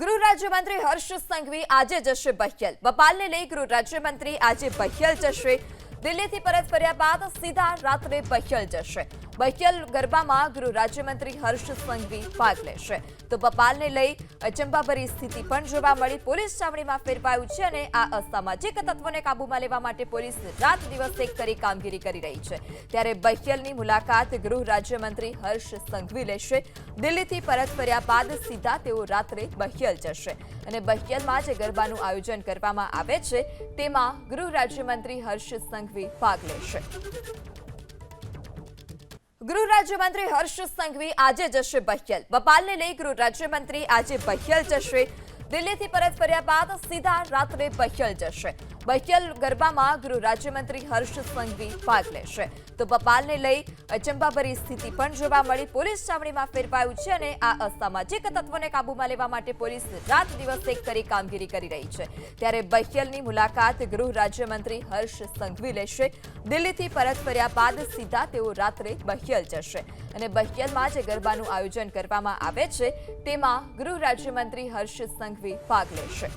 ગૃહ રાજ્યમંત્રી હર્ષ સંઘવી આજે જશે બહ્યલ. બપાલને લઈ ગૃહ રાજ્યમંત્રી આજે બહ્યલ જશે. દિલ્હીથી પરત ફર્યા બાદ સીધા રાત્રે બહ્યલ જશે. બહ્યલ ગરબામાં ગૃહ રાજ્યમંત્રી હર્ષ સંઘવી ભાગ લેશે. તો બપાલને લઈ અચંબાભરી સ્થિતિ પણ જોવા મળી. પોલીસ છાવણીમાં ફેરવાયું છે અને આ અસામાજિક તત્વોને કાબૂમાં લેવા માટે પોલીસ રાત દિવસ એક કરી કામગીરી કરી રહી છે. ત્યારે બહ્યલની મુલાકાત ગૃહ રાજ્યમંત્રી હર્ષ સંઘવી લેશે. દિલ્હીથી પરત ફર્યા બાદ સીધા તેઓ રાત્રે બહિયલ જશે. અને બહિયલમાં જે ગરબાનું આયોજન કરવામાં આવે છે. તેમાં ગૃહ રાજ્યમંત્રી હર્ષ સંઘવી ભાગ લેશે. ગૃહ રાજ્યમંત્રી હર્ષ સંઘવી આજે જશે બહ્યલ. બપાલને લઈ ગૃહ રાજ્યમંત્રી આજે બહ્યલ જશે. દિલ્હીથી પરત ફર્યા બાદ સીધા રાત્રે બહિયલ જશે. બહિયલ ગરબામાં ગૃહ રાજ્યમંત્રી હર્ષ સંઘવી ભાગ લેશે. તો બપાલને લઈ અચંબાભરી સ્થિતિ પણ જોવા મળી. પોલીસ છાવણીમાં ફેરવાયું છે અને આ અસામાજિક તત્વોને કાબૂમાં લેવા માટે પોલીસ રાત દિવસ એક કરી કામગીરી કરી રહી છે. ત્યારે બહિયલની મુલાકાત ગૃહ રાજ્યમંત્રી હર્ષ સંઘવી લેશે. દિલ્હીથી પરત ફર્યા બાદ સીધા તેઓ રાત્રે બહિયલ જશે. અને બહિયલમાં જે ગરબાનું આયોજન કરવામાં આવે છે. તેમાં ગૃહ રાજ્યમંત્રી હર્ષ સંઘવી ભાગ લેશે.